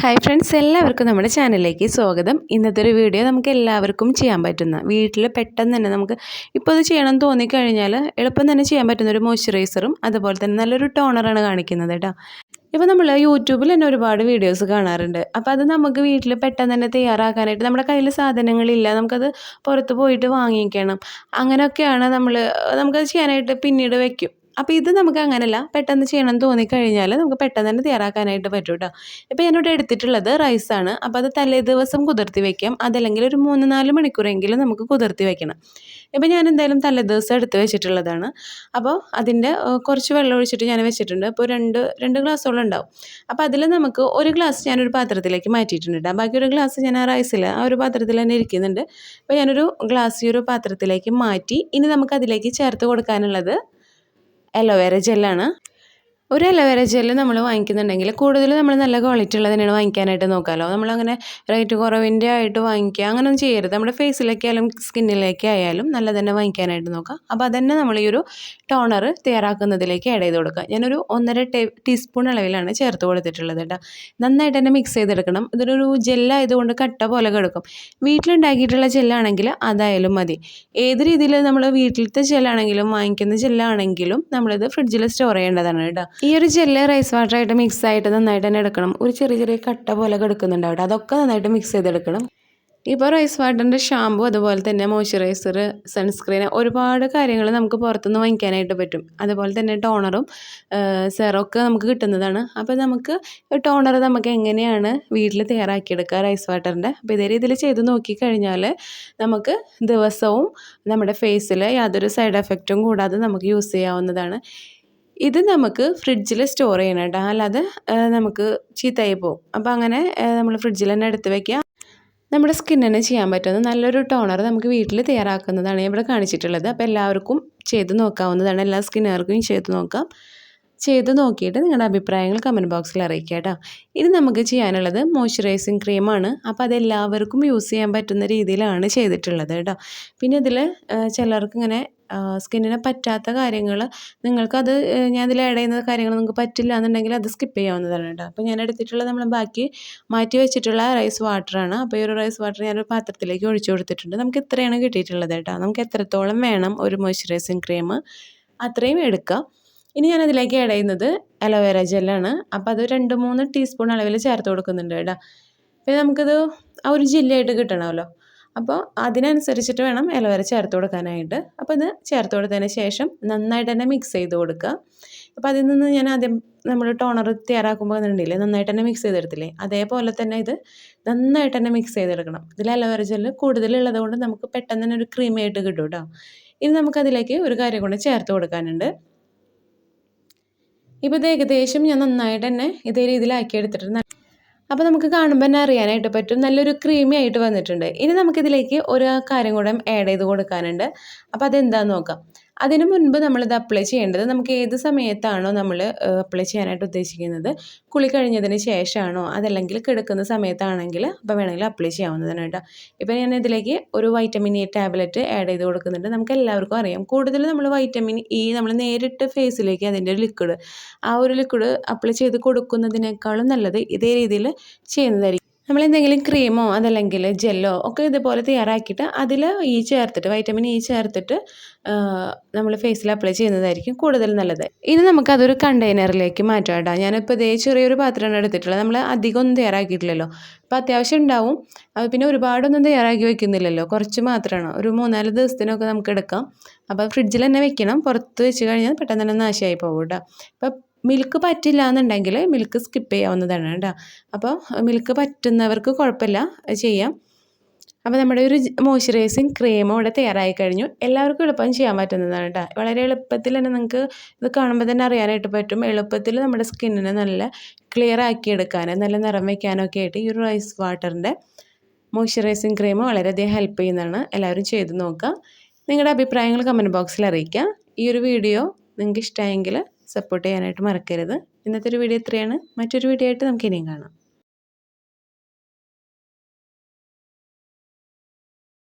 Hi friends എല്ലാവർക്കും നമ്മുടെ ചാനലിലേക്ക് സ്വാഗതം. ഇന്നത്തെ ഒരു വീഡിയോ നമുക്ക് എല്ലാവർക്കും ചെയ്യാൻ പറ്റുന്ന വീട്ടിൽ പെട്ടെന്ന് തന്നെ നമുക്ക് ഇപ്പോൾ ഇത് ചെയ്യണം എന്ന് തോന്നിക്കഴിഞ്ഞാൽ എളുപ്പം തന്നെ ചെയ്യാൻ പറ്റുന്ന ഒരു മോയ്സ്ചറൈസറും അതുപോലെ തന്നെ നല്ലൊരു ടോണറാണ് കാണിക്കുന്നത് കേട്ടോ ഇപ്പോൾ നമ്മൾ യൂട്യൂബിൽ തന്നെ ഒരുപാട് വീഡിയോസ് കാണാറുണ്ട്. അപ്പോൾ അത് നമുക്ക് വീട്ടിൽ പെട്ടെന്ന് തന്നെ തയ്യാറാക്കാനായിട്ട് നമ്മുടെ കയ്യിൽ സാധനങ്ങളില്ല നമുക്കത് പുറത്ത് പോയിട്ട് വാങ്ങിക്കണം. അങ്ങനെയൊക്കെയാണ് നമ്മൾ നമുക്കത് ചെയ്യാനായിട്ട് പിന്നീട് വെക്കും. അപ്പോൾ ഇത് നമുക്ക് അങ്ങനെയല്ല പെട്ടെന്ന് ചെയ്യണം എന്ന് തോന്നിക്കഴിഞ്ഞാൽ നമുക്ക് പെട്ടെന്ന് തന്നെ തയ്യാറാക്കാനായിട്ട് പറ്റും കേട്ടോ ഇപ്പോൾ ഞാനിവിടെ എടുത്തിട്ടുള്ളത് റൈസാണ് അപ്പോൾ അത് തലേ ദിവസം കുതിർത്തി വെക്കാം. അതല്ലെങ്കിൽ ഒരു മൂന്ന് നാല് മണിക്കൂറെങ്കിലും നമുക്ക് കുതിർത്തി വെക്കണം. ഇപ്പോൾ ഞാൻ എന്തായാലും തലേ ദിവസം എടുത്ത് വെച്ചിട്ടുള്ളതാണ്. അപ്പോൾ അതിന്റെ കുറച്ച് വെള്ളം ഒഴിച്ചിട്ട് ഞാൻ വെച്ചിട്ടുണ്ട്. അപ്പോൾ രണ്ട് രണ്ട് ഗ്ലാസ്സോളം ഉണ്ടാവും. അപ്പോൾ അതിൽ നമുക്ക് ഒരു ഗ്ലാസ് ഞാനൊരു പാത്രത്തിലേക്ക് മാറ്റിയിട്ടുണ്ട് ബാക്കി ഒരു ഗ്ലാസ് ഞാൻ ആ റൈസിൽ ആ ഒരു പാത്രത്തിൽ തന്നെ ഇരിക്കുന്നുണ്ട്. അപ്പോൾ ഞാനൊരു ഗ്ലാസ് ഈ ഒരു പാത്രത്തിലേക്ക് മാറ്റി ഇനി നമുക്ക് അതിലേക്ക് ചേർത്ത് കൊടുക്കാനുള്ളത് അലോവേര ജെല്ലാണ് ഒരു അലോവേര ജെല്ല് നമ്മൾ വാങ്ങിക്കുന്നുണ്ടെങ്കിൽ കൂടുതൽ നമ്മൾ നല്ല ക്വാളിറ്റി ഉള്ളത് തന്നെയാണ് വാങ്ങിക്കാനായിട്ട് നോക്കാമല്ലോ നമ്മളങ്ങനെ റേറ്റ് കുറവിന്റെ ആയിട്ട് വാങ്ങിക്കുക അങ്ങനെയൊന്നും ചെയ്യരുത്. നമ്മുടെ ഫേസിലേക്കായാലും സ്കിന്നിലേക്കായാലും നല്ല തന്നെ വാങ്ങിക്കാനായിട്ട് നോക്കാം അപ്പോൾ അതന്നെ നമ്മൾ ഈ ഒരു ടോണർ തയ്യാറാക്കുന്നതിലേക്ക് ആഡ് ചെയ്ത് കൊടുക്കുക. ഞാനൊരു ഒന്നര ടേ ടീസ്പൂൺ അളവിലാണ് ചേർത്ത് കൊടുത്തിട്ടുള്ളത് കേട്ടോ. നന്നായിട്ട് തന്നെ മിക്സ് ചെയ്തെടുക്കണം. ഇതൊരു ജെല്ലായതുകൊണ്ട് കട്ട പോലെ കിടക്കും. വീട്ടിലുണ്ടാക്കിയിട്ടുള്ള ജെല്ലാണെങ്കിൽ അതായാലും മതി. ഏത് രീതിയിൽ നമ്മൾ വീട്ടിലത്തെ ജെല്ലാണെങ്കിലും വാങ്ങിക്കുന്ന ജെല്ലാണെങ്കിലും നമ്മളിത് ഫ്രിഡ്ജിൽ സ്റ്റോർ ചെയ്യേണ്ടതാണ് കേട്ടോ. ഈ ഒരു ജെല്ല് റൈസ് വാട്ടറായിട്ട് മിക്സ് ആയിട്ട് നന്നായിട്ട് തന്നെ എടുക്കണം. ഒരു ചെറിയ ചെറിയ കട്ട പോലെ എടുക്കുന്നുണ്ട് അവിടെ. അതൊക്കെ നന്നായിട്ട് മിക്സ് ചെയ്തെടുക്കണം. ഇപ്പോൾ റൈസ് വാട്ടറിന്റെ ഷാമ്പു അതുപോലെ തന്നെ മോയ്സ്ചറൈസർ സൺസ്ക്രീൻ ഒരുപാട് കാര്യങ്ങൾ നമുക്ക് പുറത്തുനിന്ന് വാങ്ങിക്കാനായിട്ട് പറ്റും. അതുപോലെ തന്നെ ടോണറും സെറൊക്കെ നമുക്ക് കിട്ടുന്നതാണ്. അപ്പോൾ നമുക്ക് ടോണർ നമുക്ക് എങ്ങനെയാണ് വീട്ടിൽ തയ്യാറാക്കിയെടുക്കുക റൈസ് വാട്ടറിന്റെ അപ്പോൾ ഇതേ രീതിയിൽ ചെയ്ത് നോക്കിക്കഴിഞ്ഞാൽ നമുക്ക് ദിവസവും നമ്മുടെ ഫേസിൽ യാതൊരു സൈഡ് എഫക്റ്റും കൂടാതെ നമുക്ക് യൂസ് ചെയ്യാവുന്നതാണ്. ഇത് നമുക്ക് ഫ്രിഡ്ജിൽ സ്റ്റോർ ചെയ്യണം കേട്ടോ. അല്ലാതെ നമുക്ക് ചീത്തയായി പോകും. അപ്പോൾ അങ്ങനെ നമ്മൾ ഫ്രിഡ്ജിൽ തന്നെ എടുത്ത് വയ്ക്കുക നമ്മുടെ സ്കിന്നിന് ചെയ്യാൻ പറ്റുന്ന നല്ലൊരു ടോണർ നമുക്ക് വീട്ടിൽ തയ്യാറാക്കുന്നതാണ് ഇവിടെ കാണിച്ചിട്ടുള്ളത്. അപ്പോൾ എല്ലാവർക്കും ചെയ്ത് നോക്കാവുന്നതാണ്. എല്ലാ സ്കിന്നുകാർക്കും ചെയ്ത് നോക്കാം. ചെയ്ത് നോക്കിയിട്ട് നിങ്ങളുടെ അഭിപ്രായങ്ങൾ കമന്റ് ബോക്സിൽ അറിയിക്കുക കേട്ടോ. ഇത് നമുക്ക് ചെയ്യാനുള്ളത് മോയ്സ്ചറൈസിങ് ക്രീമാണ് അപ്പോൾ അതെല്ലാവർക്കും യൂസ് ചെയ്യാൻ പറ്റുന്ന രീതിയിലാണ് ചെയ്തിട്ടുള്ളത് കേട്ടോ. പിന്നെ ഇതിൽ ചിലർക്ക് ഇങ്ങനെ സ്കിന്നിന് പറ്റാത്ത കാര്യങ്ങൾ നിങ്ങൾക്കത് ഞാൻ ഇതിൽ ആഡ് ചെയ്യുന്ന കാര്യങ്ങൾ നിങ്ങൾക്ക് പറ്റില്ല എന്നുണ്ടെങ്കിൽ അത് സ്കിപ്പ് ചെയ്യാവുന്നതാണ് കേട്ടോ. അപ്പോൾ ഞാൻ എടുത്തിട്ടുള്ള നമ്മൾ ബാക്കി മാറ്റി വെച്ചിട്ടുള്ള റൈസ് വാട്ടറാണ് അപ്പോൾ ഈ ഒരു റൈസ് വാട്ടർ ഞാനൊരു പാത്രത്തിലേക്ക് ഒഴിച്ചു കൊടുത്തിട്ടുണ്ട്. നമുക്ക് ഇത്രയാണ് കിട്ടിയിട്ടുള്ളത് കേട്ടോ. നമുക്ക് എത്രത്തോളം വേണം ഒരു മോയ്സ്ചറൈസിങ് ക്രീം അത്രയും എടുക്കാം. ഇനി ഞാൻ അതിലേക്ക് ആഡ് ചെയ്യുന്നത് അലോവേര ജെല്ലാണ് അപ്പോൾ അത് രണ്ട് മൂന്ന് ടീസ്പൂൺ അളവിൽ ചേർത്ത് കൊടുക്കുന്നുണ്ട് കേട്ടോ. പിന്നെ നമുക്കത് ആ ഒരു ജില്ലയായിട്ട് കിട്ടണമല്ലോ. അപ്പോൾ അതിനനുസരിച്ചിട്ട് വേണം അലോവേര ചേർത്ത് കൊടുക്കാനായിട്ട്. അപ്പോൾ ഇത് ചേർത്ത് കൊടുത്തതിന് ശേഷം നന്നായിട്ട് തന്നെ മിക്സ് ചെയ്ത് കൊടുക്കുക. അപ്പോൾ അതിൽ നിന്ന് ഞാൻ ആദ്യം നമ്മൾ ടോണർ തയ്യാറാക്കുമ്പോൾ കണ്ടില്ലേ നന്നായിട്ട് തന്നെ മിക്സ് ചെയ്തെടുത്തില്ലേ? അതേപോലെ തന്നെ ഇത് നന്നായിട്ട് തന്നെ മിക്സ് ചെയ്തെടുക്കണം. ഇതിൽ അലോവേര ജെല്ല് കൂടുതലുള്ളത് കൊണ്ട് നമുക്ക് പെട്ടെന്ന് തന്നെ ഒരു ക്രീമായിട്ട് കിട്ടും കേട്ടോ. ഇനി നമുക്കതിലേക്ക് ഒരു കാര്യം കൊണ്ട് ചേർത്ത് കൊടുക്കാനുണ്ട്. ഇപ്പോൾ ഇത് ഏകദേശം ഞാൻ നന്നായിട്ട് തന്നെ ഇതേ രീതിയിലാക്കി എടുത്തിട്ടുണ്ട്. അപ്പോൾ നമുക്ക് കാണുമ്പോൾ തന്നെ അറിയാനായിട്ട് പറ്റും. നല്ലൊരു ക്രീമി ആയിട്ട് വന്നിട്ടുണ്ട്. ഇനി നമുക്കിതിലേക്ക് ഒരു കാര്യം കൂടെ ആഡ് ചെയ്ത് കൊടുക്കാനുണ്ട്. അപ്പോൾ അതെന്താണെന്ന് നോക്കാം. അതിനു മുൻപ് നമ്മളിത് അപ്ലൈ ചെയ്യേണ്ടത് നമുക്ക് ഏത് സമയത്താണോ നമ്മൾ അപ്ലൈ ചെയ്യാനായിട്ട് ഉദ്ദേശിക്കുന്നത്? കുളി കഴിഞ്ഞതിന് ശേഷമാണോ അതല്ലെങ്കിൽ കിടക്കുന്ന സമയത്താണെങ്കിൽ അപ്പോൾ വേണമെങ്കിൽ അപ്ലൈ ചെയ്യാവുന്നതാണ് കേട്ടോ ഇപ്പോൾ ഞാൻ ഇതിലേക്ക് ഒരു വൈറ്റമിൻ ഇ ടാബ്ലറ്റ് ആഡ് ചെയ്ത് കൊടുക്കുന്നുണ്ട്. നമുക്ക് എല്ലാവർക്കും അറിയാം. കൂടുതൽ നമ്മൾ വൈറ്റമിൻ ഇ നമ്മൾ നേരിട്ട് ഫേസിലേക്ക് അതിന്റെ ഒരു ലിക്വിഡ് ആ ഒരു ലിക്വിഡ് അപ്ലൈ ചെയ്ത് കൊടുക്കുന്നതിനേക്കാളും നല്ലത് ഇതേ രീതിയിൽ ചെയ്യുന്നതായിരിക്കും. നമ്മൾ എന്തെങ്കിലും ക്രീമോ അതല്ലെങ്കിൽ ജെല്ലോ ഒക്കെ ഇതുപോലെ തയ്യാറാക്കിയിട്ട് അതിൽ ഈ ചേർത്തിട്ട് വൈറ്റമിൻ ഇ ചേർത്തിട്ട് നമ്മൾ ഫേസിൽ അപ്ലൈ ചെയ്യുന്നതായിരിക്കും കൂടുതൽ നല്ലത്. ഇനി നമുക്കതൊരു കണ്ടെയ്നറിലേക്ക് മാറ്റാം കേട്ടോ. ഞാനിപ്പോൾ ഇതേ ചെറിയൊരു പാത്രമാണ് എടുത്തിട്ടുള്ളത്. നമ്മൾ അധികം ഒന്നും തയ്യാറാക്കിയിട്ടില്ലല്ലോ. അപ്പോൾ അത്യാവശ്യം ഉണ്ടാവും. അത് പിന്നെ ഒരുപാടൊന്നും തയ്യാറാക്കി വെക്കുന്നില്ലല്ലോ. കുറച്ച് മാത്രമാണ്. ഒരു മൂന്നാൽ ദിവസത്തിനൊക്കെ നമുക്ക് എടുക്കാം. അപ്പോൾ ഫ്രിഡ്ജിൽ തന്നെ വെക്കണം. പുറത്ത് വെച്ച് കഴിഞ്ഞാൽ പെട്ടെന്ന് തന്നെ നാശമായി പോകും കേട്ടോ. അപ്പോൾ മിൽക്ക് പറ്റില്ല എന്നുണ്ടെങ്കിൽ മിൽക്ക് സ്കിപ്പ് ചെയ്യാവുന്നതാണ് കേട്ടോ. അപ്പോൾ മിൽക്ക് പറ്റുന്നവർക്ക് കുഴപ്പമില്ല ചെയ്യാം. അപ്പോൾ നമ്മുടെ ഒരു മോയ്സ്ചറൈസിങ് ക്രീമും ഇവിടെ തയ്യാറായി കഴിഞ്ഞു. എല്ലാവർക്കും എളുപ്പം ചെയ്യാൻ പറ്റുന്നതാണ് കേട്ടോ. വളരെ എളുപ്പത്തിൽ തന്നെ നിങ്ങൾക്ക് ഇത് കാണുമ്പോൾ തന്നെ അറിയാനായിട്ട് പറ്റും. എളുപ്പത്തിൽ നമ്മുടെ സ്കിന്നിനെ നല്ല ക്ലിയർ ആക്കി എടുക്കാൻ നല്ല നിറം വയ്ക്കാനൊക്കെ ആയിട്ട് ഈ ഒരു റൈസ് വാട്ടറിന്റെ മോയ്സ്ചറൈസിങ് ക്രീം വളരെയധികം ഹെൽപ്പ് ചെയ്യുന്നതാണ്. എല്ലാവരും ചെയ്ത് നോക്കുക. നിങ്ങളുടെ അഭിപ്രായങ്ങൾ കമന്റ് ബോക്സിൽ അറിയിക്കുക. ഈ ഒരു വീഡിയോ നിങ്ങൾക്ക് ഇഷ്ടമായെങ്കിൽ സപ്പോർട്ട് ചെയ്യാനായിട്ട് മറക്കരുത്. ഇന്നത്തെ ഒരു വീഡിയോ ഇത്രയാണ്. മറ്റൊരു വീഡിയോ ആയിട്ട് നമുക്ക് ഇനിയും കാണാം.